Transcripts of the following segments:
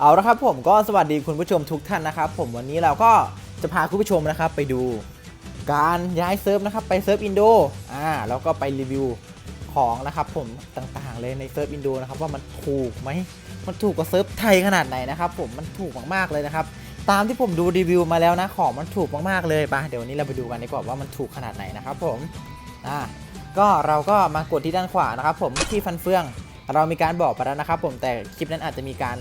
เอาละครับผมก็สวัสดีคุณผู้ชมทุกท่านนะครับ ผมวันนี้เราก็จะพาคุณผู้ชมนะครับไปดู การย้ายเซิร์ฟนะครับไปเซิร์ฟอินโดอ่าแล้วก็ไปรีวิวของนะครับผมต่างๆเลยในเซิร์ฟอินโดนะครับว่ามันถูกไหมมันถูกกว่าเซิร์ฟไทยขนาดไหนนะครับผมมันถูกมากๆเลยนะครับตามที่ผมดูรีวิวมาแล้วนะของมันถูกมากๆเลยปะเดี๋ยววันนี้เราไปดูกันดีกว่าว่ามันถูกขนาดไหนนะครับผมอ่าก็เราก็มากดที่ด้านขวานะครับผมที่ฟันเฟือง เรามีการบอกไปแล้วนะครับผมแต่คลิปนั้นอาจจะมีการ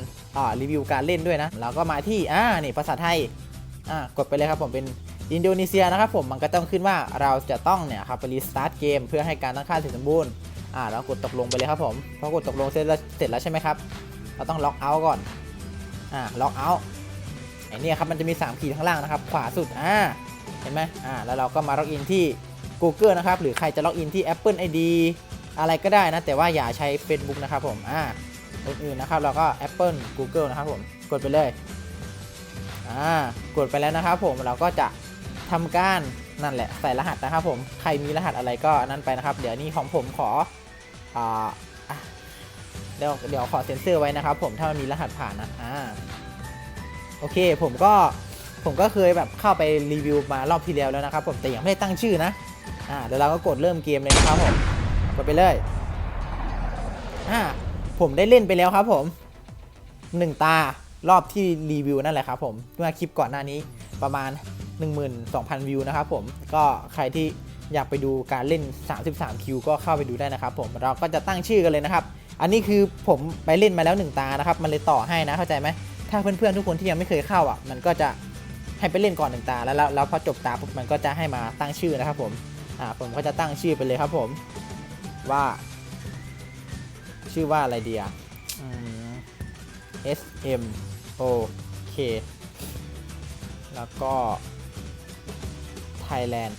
รีวิวการเล่นด้วยนะ เราก็มาที่อ่านี่ภาษาไทยอ่ากดไปเลยครับผมเป็นอินโดนีเซียนะครับผมมันก็ต้องขึ้นว่าเราจะต้องเนี่ยครับไปรีสตาร์ทเกมเพื่อให้การตั้งค่าเสร็จสมบูรณ์อ่าเรากดตกลงไปเลยครับผมพอกดตกลงเสร็จแล้วเสร็จแล้วใช่ไหมครับเราต้องล็อกเอาท์ก่อนอ่าล็อกเอาท์ไอ้นี่ครับมันจะมี3ขีดข้างล่างนะครับ ขวาสุดอ่าเห็นไหมอ่าแล้วเราก็มาล็อกอินที่ Google นะครับหรือใครจะล็อกอินที่ Apple ID อะไรก็ได้นะ แต่ว่าอย่าใช้ Facebook นะครับผมอ่าอื่นๆนะครับเราก็ Apple Google นะครับผมกดไปเลยอ่ากดไปแล้วนะครับผมเราก็จะทำการนั่นแหละใส่รหัสนะครับผมใครมีรหัสอะไรก็นั่นไปนะครับ เดี๋ยวนี้ของผมขออ่าเดี๋ยวเดี๋ยวขอเซ็นเซอร์ไว้นะครับ ผมถ้ามันมีรหัสผ่านนะอ่าโอเคผมก็ผมก็เคยแบบเข้าไปรีวิวมารอบที่แล้วแล้วนะครับผมแต่ยังไม่ได้ตั้งชื่อนะอ่าเดี๋ยวเราก็กดเริ่มเกมเลยนะครับผม กดไปเลยอ่าผมได้เล่นไปแล้วครับผมหนึ่งตารอบที่รีวิวนั่นแหละครับผมเมื่อคลิปก่อนหน้านี้ประมาณ 12,000 วิวนะครับผมก็ใครที่อยากไปดูการเล่น 33 คิว ก็เข้าไปดูได้นะครับผมเราก็จะตั้งชื่อกันเลยนะครับ อันนี้คือผมไปเล่นมาแล้วหนึ่งตานะครับ มันเลยต่อให้นะเข้าใจไหมถ้าเพื่อนๆทุกคนที่ยังไม่เคยเข้าอะ มันก็จะให้ไปเล่นก่อนหนึ่งตาแล้วแล้วแล้วพอจบตาปุ๊บมันก็จะให้มาตั้งชื่อนะครับผมอ่าผมก็จะตั้งชื่อไปเลยครับผม ว่า ชื่อว่าอะไรเดีอะอืม S M O K แล้วก็ Thailand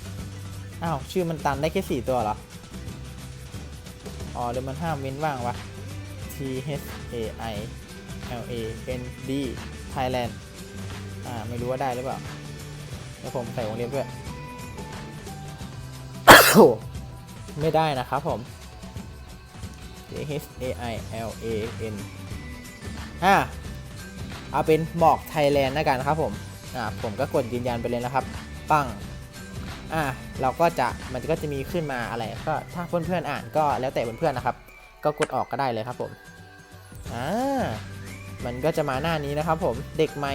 อ้าว ชื่อมันตันได้แค่สี่ตัวเหรอ อ๋อเดี๋ยวมันห้ามเว้นว่างวะ T H A I L A N D Thailand อ่า ไม่รู้ว่าได้หรือเปล่า แล้วผมใส่วงเล็บด้วย ไม่ได้นะครับผม H A I L A N อ่าเอาเป็นบอกไทยแลนด์แล้วกันะครับผม อ่าผมก็กดยืนยันไปเลยนะครับ ปัง อ่าเราก็จะมันก็จะมีขึ้นมาอะไรก็ถ้าเพื่อนๆอ่านก็แล้วแต่เพื่อนๆนะครับ ก็กดออกก็ได้เลยครับผม อ่า มันก็จะมาหน้านี้นะครับผม เด็กใหม่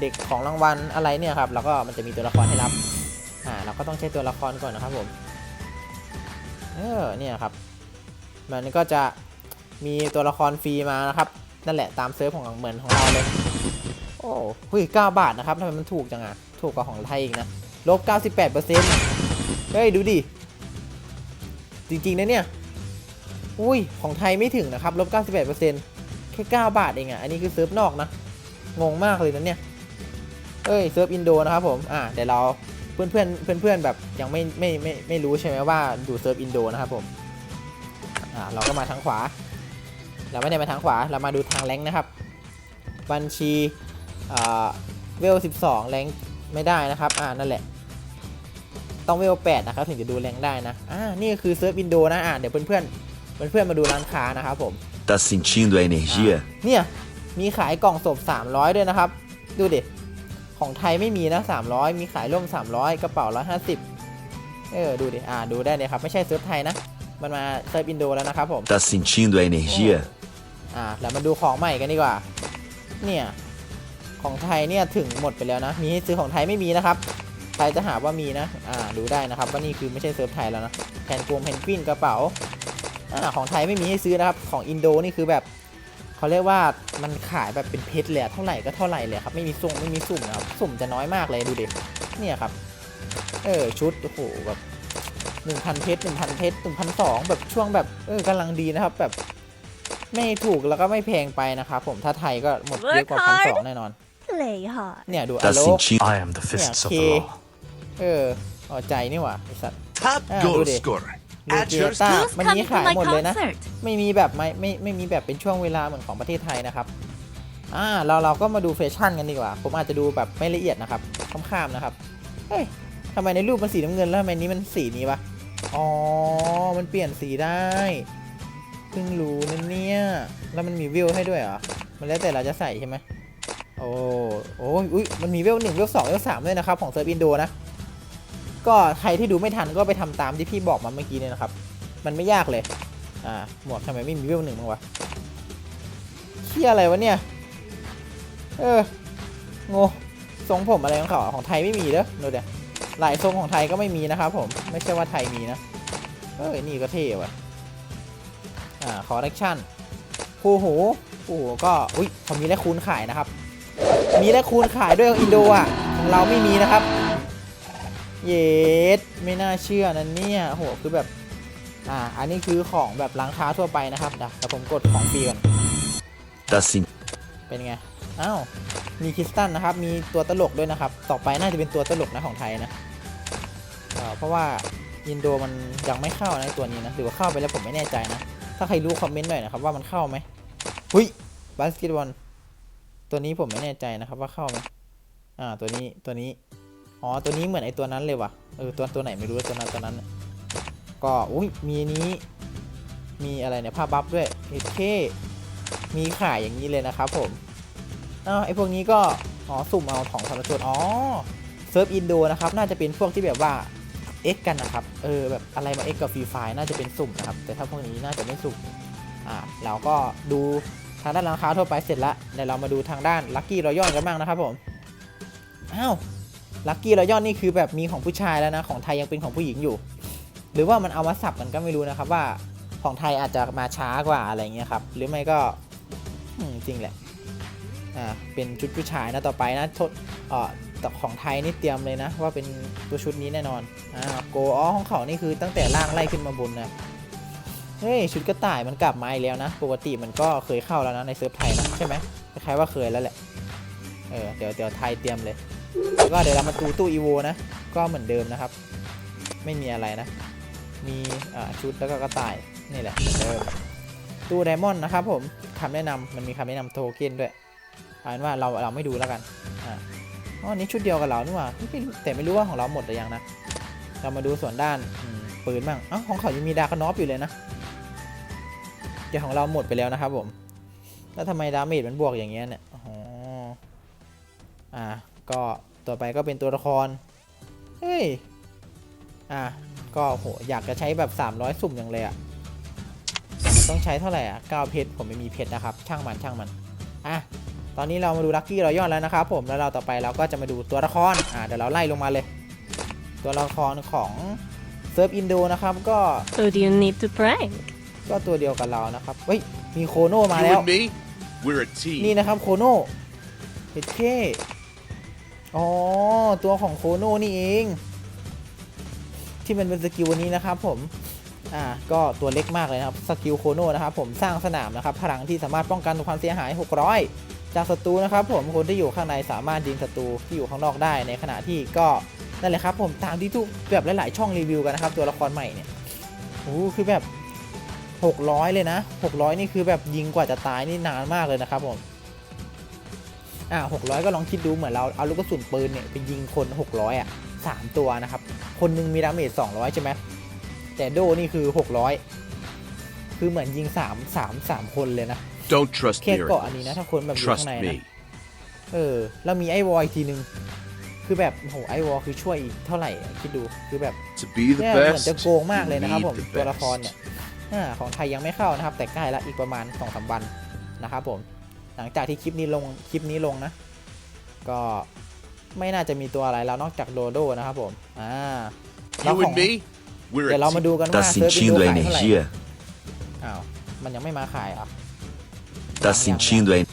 เด็กของรางวัลอะไรเนี่ยครับ แล้วก็มันจะมีตัวละครให้รับ อ่า เราก็ต้องใช้ตัวละครก่อนนะครับผม เออเนี่ยครับ มันก็จะมีตัวละครฟรีมานะครับ นั่นแหละตามเซิร์ฟของเหมือนของเราเลย โอ้หุย9บาทนะครับทำไมมันถูกจังอะถูกกว่าของไทยอีกนะลบ98%เฮ้ย ดูดิ จริง ๆ นะเนี่ย อุ้ย ของไทยไม่ถึงนะครับลบ98%แค่9บาทเองอะอันนี้คือเซิร์ฟนอกนะ งงมากเลยนะเนี่ย เอ้ย เซิร์ฟอินโดนะครับผม อ่าเดี๋ยวเรา เพื่อนเพื่อนเพื่อนเพื่อนๆแบบยังไม่ไม่ไม่ไม่รู้ใช่ไหมว่าอยู่เซิร์ฟอินโดนะครับผมอ่าเราก็มาทางขวา เราไม่ได้มาทางขวาเรามาดูทางแรงค์นะครับ บัญชีอ่าเวล 12 แรงค์ไม่ได้นะครับอ่านั่นแหละต้องเวล8นะครับถึงจะดูแรงค์ได้นะ อ่า นี่ก็คือเซิร์ฟอินโดนะอ่าเดี๋ยวเพื่อนเพื่อนเพื่อนเพื่อนๆมาดูร้านค้านะครับผม Tá sentindo a energia? เนี่ย มีขายกล่องศพ300 ด้วยนะครับ ดูดิ ของไทยไม่มีนะ300 มีขายร่ม300 กระเป๋า 150 เออ ดูดิ อ่า ดูได้เลยครับ ไม่ใช่เซิร์ฟไทยนะ มันมาเซิร์ฟอินโดแล้วนะครับผม Tá sentindo a energia? อ่าแล้วมาดูของใหม่กันดีกว่า เนี่ย ของไทยเนี่ยถึงหมดไปแล้วนะ มีให้ซื้อของไทยไม่มีนะครับ ใครจะหาว่ามีนะ อ่า ดูได้นะครับว่านี่คือไม่ใช่เซิร์ฟไทยแล้วนะแผ่นกลมแผ่นกวินกระเป๋า อ่า ของไทยไม่มีให้ซื้อนะครับ ของอินโดนี่คือแบบ เขาเรียกว่ามันขายแบบเป็นเพชรเลยอะเท่าไหร่ก็เท่าไหร่เลยครับไม่มีสุ่มไม่มีสุ่มนะครับสุ่มจะน้อยมากเลยดูดิเนี่ยครับ เออชุดโอ้โหแบบหนึ่งพันเพชรหนึ่งพันเพชรหนึ่งพันสองแบบช่วงแบบเออกำลังดีนะครับ แบบไม่ถูกแล้วก็ไม่แพงไปนะครับผมถ้าไทยก็หมดเยอะกว่า Work พัน hard สองแน่นอน Play hard. เนี่ยดูอ Tá โล sentindo? I am the fists of the okay. law. เออเอาใจนี่หว่าไอสัตว์ Top Ah, goal Rudy. scorer. ลู At เกี your ยต้า Who's มันมี coming to ขาย my หมดเลยนะ concert? ไม่มีแบบไม่ไม่ไม่มีแบบเป็นช่วงเวลาเหมือนของประเทศไทยนะครับ อ่าเราเราก็มาดูแฟชั่นกันดีกว่า ผมอาจจะดูแบบไม่ละเอียดนะครับข้ามๆนะครับ เฮ้ยทำไมในรูปมันสีน้ำเงินแล้วทำไมนี้มันสีนี้วะ อ๋อ มันเปลี่ยนสีได้เพิ่งรู้นะเนี่ย แล้วมันมีวิวให้ด้วยเหรอ มันแล้วแต่เราจะใส่ใช่ไหมโอ้โอ้ยอุ้ยมันมีเวลหนึ่งเวลสองเวลสามด้วยนะครับ ของเซิร์ฟอินโดนะ ก็ใครที่ดูไม่ทันก็ไปทำตามที่พี่บอกมาเมื่อกี้เนี่ยนะครับ มันไม่ยากเลย อ่า หมวกทำไมไม่มีเวลหนึ่งบ้างวะเชี่ยอะไรวะเนี่ย เออโงทรงผมอะไรของเขาของไทยไม่มีเด้อดูเดี๋ยวหลายทรงของไทยก็ไม่มีนะครับผม ไม่ใช่ว่าไทยมีนะ เอ้ยนี่ก็เท่ว่ะ อ่า คอร์เรคชั่นคู่หูคู่หูก็ อุ้ยเขามีแลกคูณขายนะครับ มีแลกคูณขายด้วยองอินโดอะ ของเราไม่มีนะครับ เยสไม่น่าเชื่อนั่นเนี่ยโหคือแบบ อ่า อันนี้คือของแบบร้านค้าทั่วไปนะครับเดี๋ยวแต่ผมกดของฟรีก่อน Tá sen... เป็นไง อ้าว มีคริสตันนะครับ มีตัวตลกด้วยนะครับ ต่อไปน่าจะเป็นตัวตลกนะของไทยนะเอ่อเพราะว่าอินโดมันยังไม่เข้านะตัวนี้นะ หรือว่าเข้าไปแล้วผมไม่แน่ใจนะ ถ้าใครรู้คอมเมนต์หน่อยนะครับว่ามันเข้าไหมหุยบาสเกตบอลตัวนี้ผมไม่แน่ใจนะครับว่าเข้าไหมอ่า ตัวนี้ ตัวนี้ อ๋อ ตัวนี้เหมือนไอตัวนั้นเลยว่ะ เออ ตัวตัวไหนไม่รู้ตัวนั้นตัวนั้น ก็อุ้ยมีนี้ มีอะไรเนี่ยผ้าบัฟด้วยเอเคมีขายอย่างนี้เลยนะครับผมอ้าวไอพวกนี้ก็ อ๋อ สุ่มเอาของธรรชนอ๋อ เซิร์ฟอินโดนะครับ น่าจะเป็นพวกที่แบบว่าเอ็กกันนะครับ เออ แบบอะไรมาเอ็กกับฟรีไฟน่าจะเป็นสุ่มนะครับ แต่ถ้าพวกนี้น่าจะไม่สุ่ม อ่า เราก็ดูทางด้านร้านค้าทั่วไปเสร็จแล้วเดี๋ยวเรามาดูทางด้านลั c กี้รอยัลกันบ้างนะครับผม อ้าว ลั c กี้รอยัลนี่คือแบบมีของผู้ชายแล้วนะของไทยยังเป็นของผู้หญิงอยู่ หรือว่ามันเอามาสับกันก็ไม่รู้นะครับว่าของไทยอาจจะมาช้ากว่าอะไรเงี้ยครับหรือไม่ก็จริงแหละอ่าเป็นชุดผู้ชายนะต่อไปนะทดเอ่อของไทยนี่เตรียมเลยนะ ว่าเป็นตัวชุดนี้แน่นอนอ่าโกอ๋อของเขานี่คือตั้งแต่ล่างไล่ขึ้นมาบนนะเฮ้ยชุดกระต่ายมันกลับมาอีกแล้วนะปกติมันก็เคยเข้าแล้วนะในเซิร์ฟไทยนะใช่ไหมคล้ายๆว่าเคยแล้วแหละเออเดี๋ยวเดี๋ยวไทยเตรียมเลย ก็เดี๋ยวเรามาดูตู้อีโวนะ ก็เหมือนเดิมนะครับ ไม่มีอะไรนะ มีชุดแล้วก็กระต่ายนี่แหละเหมือนเดิมตู้ไดมอนด์นะครับผมคำแนะนำมันมีคำแนะนำโทเค็นด้วยเอาเป็นว่าเราเราไม่ดูแล้วกันอ่าอ๋อนี้ชุดเดียวกับเรานี่หว่าไม่รู้แต่ไม่รู้ว่าของเราหมดหรือยังนะเรามาดูส่วนด้านปืนบ้างอ๋อของเขายังมีดาร์กนอฟอยู่เลยนะเดี๋ยวของเราหมดไปแล้วนะครับผม แล้วทำไมดาเมจมันบวกอย่างเงี้ยเนี่ยอ๋ออ่า ก็ต่อไปก็เป็นตัวละคร เฮ้ย อ่าก็โหอยากจะใช้แบบ 300 สุ่มอย่างเลยอะแต่มันต้องใช้เท่าไหร่อะ9เพชรผมไม่มีเพชรนะครับ ช่างมันช่างมัน อะ ตอนนี้เรามาดูลัคกี้รอยอนแล้วนะครับผมแล้วเราต่อไปเราก็จะมาดูตัวละคร อะเดี๋ยวเราไล่ลงมาเลย ตัวละครของเซิร์ฟอินโดนะครับก็ Who do you need to prank? ก็ตัวเดียวกับเรานะครับ เฮ้ย มีโคโนมา You แล้ว and me, we're a team. นี่นะครับโคโนเฮ็ดเค อ๋อ ตัวของโคโนนี่เอง ที่มันเป็นสกิลวันนี้นะครับผม อ่า ก็ตัวเล็กมากเลยนะครับ สกิลโคโนนะครับผม สร้างสนามนะครับ พลังที่สามารถป้องกันความเสียหาย 600 จากศัตรูนะครับผม คนที่อยู่ข้างในสามารถยิงศัตรูที่อยู่ข้างนอกได้ ในขณะที่ก็นั่นแหละครับผมตามที่ทุกแบบหลาย ๆ ช่องรีวิวกันนะครับ ตัวละครใหม่เนี่ยโอ้คือแบบ 600 เลยนะ 600 นี่คือแบบยิงกว่าจะตายนี่นานมากเลยนะครับผม อ่า600ก็ลองคิดดูเหมือนเราเอาลูกกระสุนปืนเนี่ยไปยิงคน600อะ3ตัวนะครับ คนหนึงมีดาเมจ200ใช่ไหมแต่โดนี่คือ600คือเหมือนยิง3 3 3คนเลยนะ Don't trust แค่ me. เกาะอันนี้นะถ้าคนแบบอยู่ Trust ข้างในนะ me. เออแล้วมีไอวอลอีกทีนึงคือแบบโอ้โหไอวอลคือช่วยอีกเท่าไหร่อะคิดดูคือแบบ To be the เนี่ยเหมือน best, จะโกงมากเลยนะครับ you ผม need the ตัวละคร best. เนี่ยอาของไทยยังไม่เข้านะครับ แต่ใกล้ละอีกประมาณ2อสวันนะครับผม หลังจากที่คลิปนี้ลงคลิปนี้ลงนะ ก็ไม่น่าจะมีตัวอะไรแล้วนอกจากโดโดนะครับผม อ่าแล้ว You ของ and me, we're เดี๋ยว a เรามา team. ดูกัน Tá ว่าเซิร์ฟอินโด sentindo a ขายเท่าไหร่ energia? อ้าวมันยังไม่มาขายอะ Tá sentindo a... en-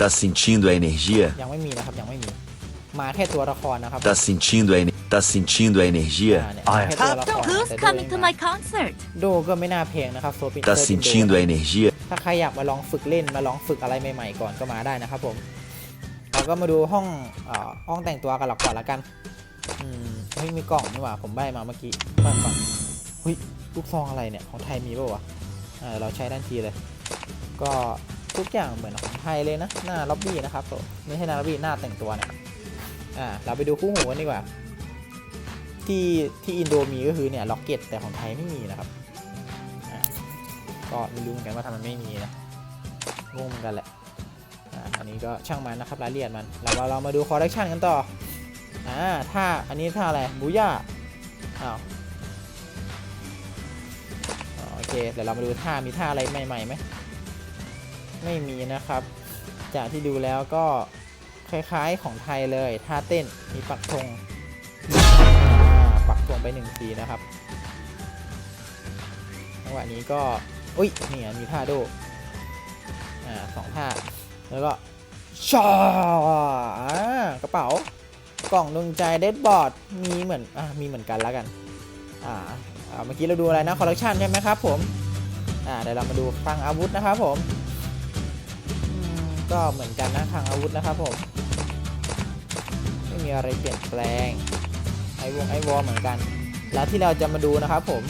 Tá sentindo a energia? ยังไม่มีนะครับยังไม่มี มาแค่ตัวละครนะครับ Tá sentindo a... en- Tá sentindo a อ่า energia? เนี่ยมาแค่ตัวละคร Who's แต่โด coming ยัง to ไม่ my concert? โดก็ไม่น่าเพลงนะครับโซปิน Tá เซิร์ฟอินโด sentindo a energia? ถ้าใครอยากมาลองฝึกเล่นมาลองฝึกอะไรใหม่ๆก่อนก็มาได้นะครับผมเราก็มาดูห้องอ่อห้องแต่งตัวกันหลักก่อนละกันอืมเฮ้ยมีกล่องนี่หว่าผมใบมาเมื่อกี้บ้านก่อนเฮ้ยลูกซองอะไรเนี่ยของไทยมีป่าวะอ่าเราใช้ด้านทีเลย ก็ทุกอย่างเหมือนของไทยเลยนะหน้าล็อบบี้นะครับผมไม่ใช่หน้าล็อบบี้หน้าแต่งตัวเนี่ยอ่าเราไปดูคู่หูกันดีกว่าที่ที่อินโดมีก็คือเนี่ยล็อกเก็ตแต่ของไทยไม่มีนะครับ ก็ไม่รู้เหมือนกันว่าทำไมไม่มีนะงงเหมือนกันแหละอ่าอันนี้ก็ช่างมันนะครับรายละเอียดมันเราเราเรามาดูคอลเลคชันกันต่ออ่าท่าอันนี้ท่าอะไรบูย่าอ้าวโอเคเดี๋ยวเรามาดูท่ามีท่าอะไรใหม่ๆไหมไม่มีนะครับ จากที่ดูแล้วก็คล้ายๆของไทยเลยท่าเต้นมีปักธงปักธงไปหนึ่งทีนะครับจังหวะนี้ก็ อุ้ยนี่มีท่าโดอ่าสองท่าแล้วก็ชอกระเป๋ากล่องดวงใจเดดบอร์ดมีเหมือนอ่ามีเหมือนกันแล้วกันอ่าอ่าเมื่อกี้เราดูอะไรนะคอลเลคชันใช่ไหมครับผมอ่าเดี๋ยวเรามาดูคลังอาวุธนะครับผมอืมก็เหมือนกันนะคลังอาวุธนะครับผมไม่มีอะไรเปลี่ยนแปลงไอวงไอวอลเหมือนกัน แล้วที่เราจะมาดูนะครับผม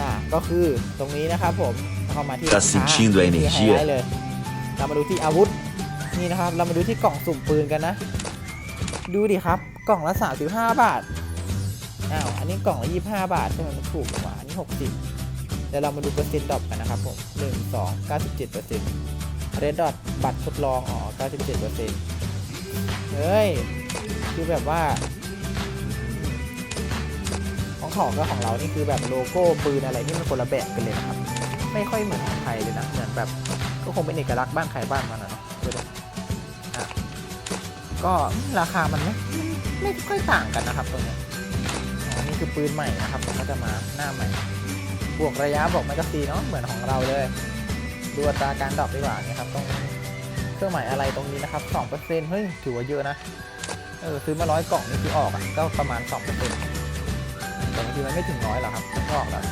อ่าก็คือตรงนี้นะครับผมเข้ามาที่ Tá ร้านค้า sentindo a นี่คือ energia? ไฮไลท์เลย เรามาดูที่อาวุธนี่นะครับ เรามาดูที่กล่องสุ่มปืนกันนะ ดูดิครับ กล่องละ 35 บาทอ้าวอันนี้กล่องละ25 บาททำไมมันถูกกว่าอันนี้ 60เดี๋ยวเรามาดูเปอร์เซ็นต์ดรอปกันนะครับผม1 2 97เปอร์เซ็นต์เรดดอทบัตรทดลองอ๋อ97เปอร์เซ็นต์เฮ้ย คือแบบว่า ของก็ของเรานี่คือแบบโลโก้ปืนอะไรที่มันคนละแบบกันเลยนะครับ ไม่ค่อยเหมือนของไทยเลยนะเหมือนแบบก็คงเป็นเอกลักษณ์บ้านใครบ้านมันนะเนาะดูดิอะก็ราคามันไม่ไม่ค่อยต่างกันนะครับตรงนี้อ๋อนี่คือปืนใหม่นะครับผมก็จะมาหน้าใหม่ บวกระยะบอกแมกกาซีนเนาะเหมือนของเราเลยดูอัตราการดรอปดีกว่านี่ครับตรงเครื่องหมายอะไรตรงนี้นะครับ2%เฮ้ยถือว่าเยอะนะเออซื้อมาร้อยกล่องนี่คือออกอะก็ประมาณ2% แต่บางทีมันไม่ถึงร้อยหรอกครับมันออกแล้ว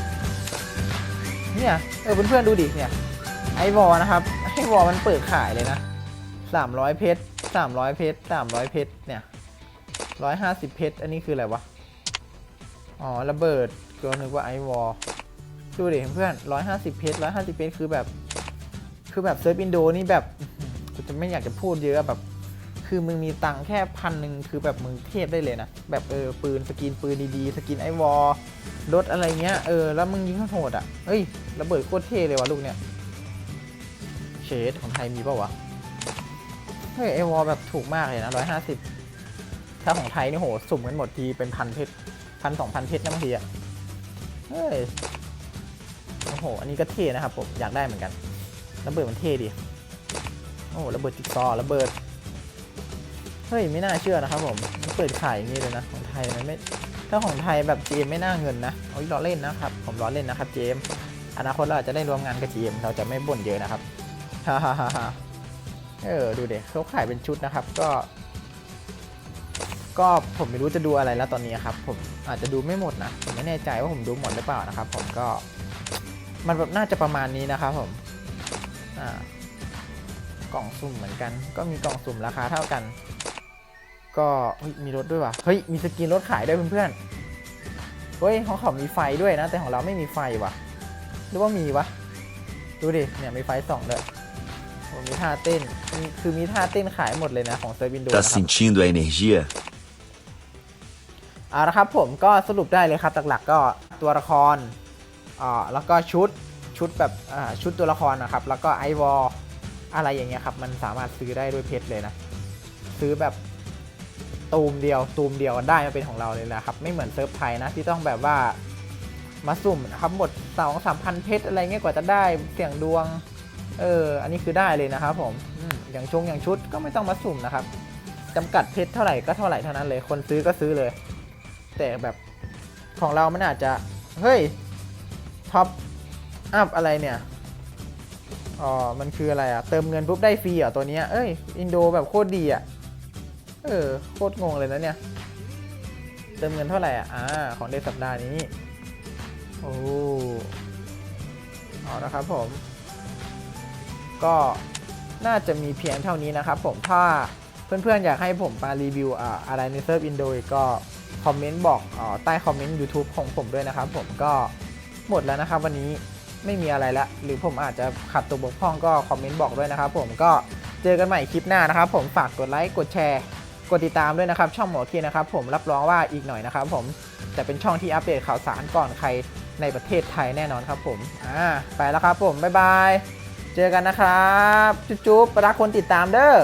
เนี่ยเออเพื่อนๆดูดิเนี่ยไอวอลนะครับไอวอลมันเปิดขายเลยนะสามร้อยเพชรสามร้อยเพชรสามร้อยเพชรเนี่ยร้อยห้าสิบเพชรอันนี้คืออะไรวะอ๋อระเบิดก็นึกว่าไอวอลดูดิเพื่อนร้อยห้าสิบเพชรร้อยห้าสิบเพชรคือแบบ คือแบบเซิร์ฟอินโดนี่แบบกูจะไม่อยากจะพูดเยอะแบบ คือมึงมีตังค์แค่พันหนึ่งคือแบบมึงเทพได้เลยนะ แบบเออปืนสกินปืนดีๆ สกินไอวอลรถอะไรเงี้ยเออแล้วมึงยิงโหดอะเอ้ยระเบิดโคตรเท่เลยวะลูกเนี่ยเชดของไทยมีเปล่าวะเฮ้ยไอวอลแบบถูกมากเลยนะร้อยห้าสิบถ้าของไทยนี่โหสุ่มกันหมดทีเป็นพันเพชรพันสองพันเพชรนะบางทีอะเฮ้ยโอ้โหอันนี้ก็เท่นะครับผมอยากได้เหมือนกันระเบิดมันเท่ดีโอ้ระเบิดจิ๊กซอว์ระเบิด เฮ้ยไม่น่าเชื่อนะครับผมมันเปิดขายอย่างนี้เลยนะของไทยมันไม่ถ้าของไทยแบบเจมไม่น่าเงินนะเอาล้อเล่นนะครับผมล้อเล่นนะครับเจมอนาคตเราอาจจะได้ร่วมงานกับ GM เราจะไม่บ่นเยอะนะครับฮ่าฮ่าฮ่าฮ่าเออดูเด็กเขาขายเป็นชุดนะครับก็ ก็ผมไม่รู้จะดูอะไรแล้วตอนนี้ครับ ผมอาจจะดูไม่หมดนะผมไม่แน่ใจว่าผมดูหมดหรือเปล่านะครับ ผมก็ มันแบบน่าจะประมาณนี้นะครับ ผมอ่ากล่องสุ่มเหมือนกัน ก็มีกล่องสุ่มราคาเท่ากัน ก็เฮ้ยมีรถด้วยว่ะ เฮ้ย มีสกินรถขายด้วยเพื่อนๆ เฮ้ยของเขามีไฟด้วยนะ แต่ของเราไม่มีไฟว่ะ หรือว่ามีวะ ดูดิ เนี่ยมีไฟส่องด้วยโอ้มีท่าเต้นมีคือมีท่าเต้นขายหมดเลยนะของเซอร์วินโด Tá นะครับ sentindo a energia? เอาละครับผมก็สรุปได้เลยครับหลักๆก็ตัวละครอ่าแล้วก็ชุดชุดแบบอ่าชุดตัวละครนะครับ แล้วก็ไอวอลอะไรอย่างเงี้ยครับ มันสามารถซื้อได้ด้วยเพชรเลยนะ ซื้อแบบ ตูมเดียวตูมเดียวได้มาเป็นของเราเลยนะครับ ไม่เหมือนเซิร์ฟไทยนะที่ต้องแบบว่ามาสุ่มครับหมดสองสามพันเพชรอะไรเงี้ยกว่าจะได้เสี่ยงดวง เออ อันนี้คือได้เลยนะครับผมอย่างชงอย่างชุดก็ไม่ต้องมาสุ่มนะครับจำกัดเพชรเท่าไหร่ก็เท่าไหร่เท่านั้นเลย คนซื้อก็ซื้อเลย แต่แบบของเรามันอาจจะ เฮ้ย ท็อป อัพอะไรเนี่ย อ๋อ มันคืออะไรอะเติมเงินปุ๊บได้ฟรีเหรอะตัวเนี้ยเอ้ย อินโดแบบโคตรดีอะ เออ โคตรงงเลยนะเนี่ย เติมเงินเท่าไหร่อะ อ่า ของเดือนสัปดาห์นี้ โอ้เอาละครับผม ก็น่าจะมีเพียงเท่านี้นะครับผม ถ้าเพื่อนๆ อยากให้ผมมารีวิวอ่าอะไรในเซิร์ฟอินโดก็คอมเมนต์บอกอใต้คอมเมนต์ YouTube ของผมด้วยนะครับผมก็หมดแล้วนะครับวันนี้ไม่มีอะไรละ หรือผมอาจจะขัดตัวบกพร่องก็คอมเมนต์บอกด้วยนะครับผมก็เจอกันใหม่คลิปหน้านะครับผมฝากกดไลค์กดแชร์ กดติดตามด้วยนะครับ ช่องหมอเคียนะครับ ผมรับรองว่าอีกหน่อยนะครับ ผมจะเป็นช่องที่อัปเดตข่าวสารก่อนใครในประเทศไทยแน่นอนครับผมอ่าไปแล้วครับผมบ๊ายบาย เจอกันนะครับ จุ๊บๆรักคนติดตามเด้อ